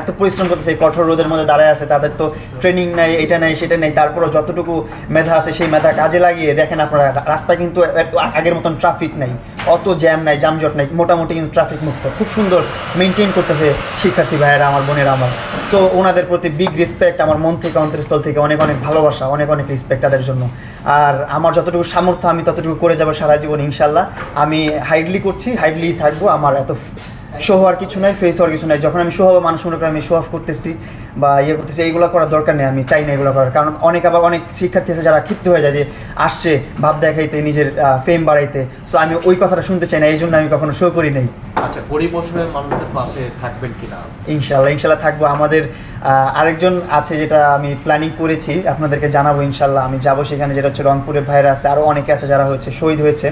এত পরিশ্রম করতেছে কঠোর রোদের মধ্যে দাঁড়ায় আছে, তাদের তো ট্রেনিং নাই, এটা নাই, সেটা নেই, তারপরও যতটুকু মেধা আছে সেই মেধা কাজে লাগিয়ে দেখেন আপনারা রাস্তা কিন্তু আগের মতন ট্রাফিক নাই, অত জ্যাম নাই, যানজট নাই, মোটামুটি কিন্তু ট্রাফিক মুক্ত, খুব সুন্দর মেনটেন করতেছে শিক্ষার্থী ভাইয়েরা, আমার বোনেরা, আমার। সো ওনাদের প্রতি বিগ রেসপেক্ট আমার মন থেকে অন্তরস্থল থেকে অনেক অনেক ভালোবাসা, অনেক অনেক রেসপেক্ট তাদের জন্য। আর আমার যতটুকু সামর্থ্য, আমি ততটুকু করে যাব সারা জীবন, ইনশাল্লাহ। আমি হাইডলি করছি হাইডলি থাকব, আমার এত শো হওয়ার কিছু নাই ফেস হওয়ার কিছু নাই। যখন আমি শো হব মানুষ মনে করে আমি শো অফ করতেছি বা ইয়ে করতেছি এইগুলো করার দরকার নেই আমি চাই না এগুলো করার। কারণ অনেক আবার অনেক শিক্ষার্থী আছে যারা ক্ষিপ্ত হয়ে যায় যে আসছে ভাব দেখাইতে নিজের ফেম বাড়াইতে। সো আমি ওই কথাটা শুনতে চাই না এই জন্য আমি কখনো শো করি নাই। আচ্ছা গরিব অসহায় মানুষদের পাশে থাকবেন কিনা? ইনশাল্লাহ ইনশাল্লাহ থাকব। আমাদের আরেকজন আছে যেটা আমি প্ল্যানিং করেছি আপনাদেরকে জানাব ইনশাল্লাহ। আমি যাব সেখানে যেটা হচ্ছে রংপুরের ভাইরা আছে আরও অনেকে আছে যারা হচ্ছে শহীদ হয়েছে।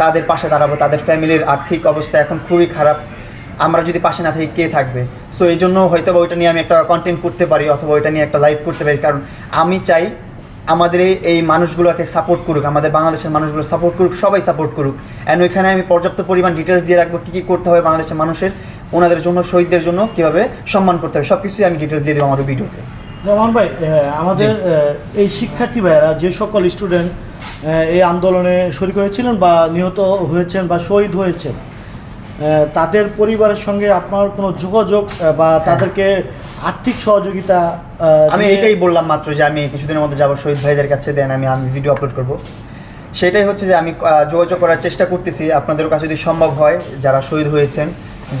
তাদের পাশে দাঁড়াবো তাদের ফ্যামিলির আর্থিক অবস্থা এখন খুবই খারাপ। আমরা যদি পাশে না থাকি কে থাকবে? সো এই জন্য হয়তো বা ওইটা নিয়ে আমি একটা কন্টেন্ট করতে পারি অথবা ওইটা নিয়ে একটা লাইভ করতে পারি। কারণ আমি চাই আমাদের এই- মানুষগুলোকে সাপোর্ট করুক আমাদের বাংলাদেশের মানুষগুলো সাপোর্ট করুক সবাই সাপোর্ট করুক। অ্যান্ড ওইখানে আমি পর্যাপ্ত পরিমাণ ডিটেলস দিয়ে রাখব কী কী করতে হবে বাংলাদেশের মানুষের ওনাদের জন্য শহীদদের জন্য কীভাবে সম্মান করতে হবে। সব কিছুই আমি ডিটেলস দিয়ে দেবো আমার ভিডিওতে। রহমান ভাই আমাদের এই শিক্ষার্থী ভাইয়েরা যে সকল স্টুডেন্ট এই আন্দোলনে শরিক হয়েছিলেন বা নিহত হয়েছেন বা শহীদ হয়েছেন তাদের পরিবারের সঙ্গে আপনার কোনো যোগাযোগ বা তাদেরকে আর্থিক সহযোগিতা আমি এটাই বললাম মাত্র যে আমি কিছুদিনের মধ্যে যাব। শহীদ ভাইদের কাছে দেন আমি আমি ভিডিও আপলোড করব। সেটাই হচ্ছে যে আমি যোগাযোগ করার চেষ্টা করতেছি। আপনাদের কাছে যদি সম্ভব হয় যারা শহীদ হয়েছেন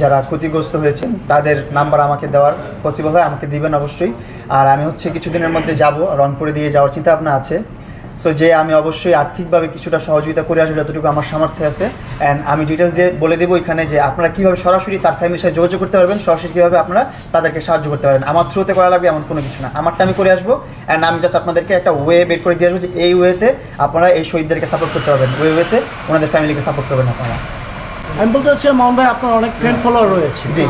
যারা ক্ষতিগ্রস্ত হয়েছেন তাদের নাম্বার আমাকে দেওয়ার পসিবল হয় আমাকে দিবেন অবশ্যই। আর আমি হচ্ছে কিছুদিনের মধ্যে যাব। রংপুরে দিয়ে যাওয়ার চিন্তা ভাবনা আছে। সো যে আমি অবশ্যই আর্থিকভাবে কিছুটা সহযোগিতা করে আসব যতটুকু আমার সামর্থ্য আছে। অ্যান্ড আমি ডিটেলস দিয়ে বলে দেবো এখানে যে আপনারা কীভাবে সরাসরি তার ফ্যামিলির সাথে যোগাযোগ করতে পারবেন সরাসরি কীভাবে আপনারা তাদেরকে সাহায্য করতে পারবেন। আমার থ্রুতে করা লাগবে এমন কোনো কিছু না। আমারটা আমি করে আসব। অ্যান্ড আমি জাস্ট আপনাদেরকে একটা ওয়ে বের করে দিয়ে আসব যে এই ওয়েতে আপনারা এই শহীদদেরকে সাপোর্ট করতে পারবেন। ওয়ে ওয়েতে ওনাদের ফ্যামিলিকে সাপোর্ট করবেন আপনারা। আমি বলতে চাচ্ছি মামুন ভাই আপনার অনেক ফ্রেন্ড ফলোয়ার রয়েছে। জি।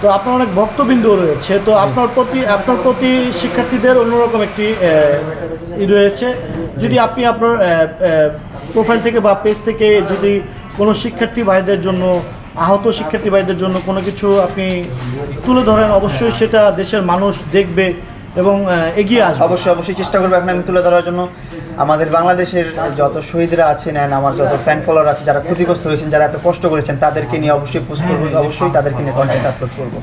তো আপনার অনেক ভক্তবিন্দু রয়েছে, তো আপনার প্রতি আপনার প্রতি শিক্ষার্থীদের অন্যরকম একটি ই রয়েছে। যদি আপনি আপনার প্রোফাইল থেকে বা পেজ থেকে যদি কোনো শিক্ষার্থী ভাইদের জন্য, আহত শিক্ষার্থী ভাইদের জন্য কোনো কিছু আপনি তুলে ধরেন, অবশ্যই সেটা দেশের মানুষ দেখবে। এবং এগিয়ে আসবে। অবশ্যই অবশ্যই চেষ্টা করব এখন আমি তুলে ধরার জন্য। আমাদের বাংলাদেশের যত শহীদরা আছেন and আমার যত ফ্যান ফলোয়ার আছে যারা ক্ষতিগ্রস্ত হয়েছেন যারা এত কষ্ট করেছেন তাদেরকে নিয়ে অবশ্যই পোস্ট করব অবশ্যই তাদেরকে নিয়ে কন্টেন্ট আপলোড করব।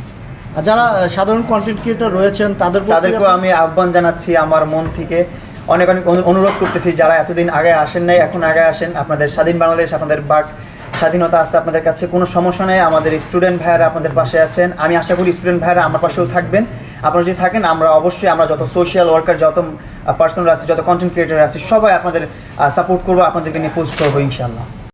আর যারা সাধারণ কন্টেন্ট ক্রিয়েটর রয়েছেন তাদের তাদেরকেও আমি আহ্বান জানাচ্ছি আমার মন থেকে। অনেক অনেক অনুরোধ করতেছি যারা এতদিন আগে আসেন নাই এখন আগে আসেন। আপনাদের স্বাধীন বাংলাদেশ আপনাদের বাক স্বাধীনতা আছে আপনাদের কাছে, কোনো সমস্যা নেই, আমাদের স্টুডেন্ট ভাইয়েরা আপনাদের পাশে আছেন। আমি আশা করি স্টুডেন্ট ভাইয়েরা আমার পাশেও থাকবেন। আপনারা যদি থাকেন, আমরা অবশ্যই, আমরা যত সোশ্যাল ওয়ার্কার যত পার্সোনাল আছে, যত কন্টেন্ট ক্রিয়েটার আছে, সবাই আপনাদের সাপোর্ট করব, আপনাদেরকে নিয়ে পোস্ট করব ইনশাল্লাহ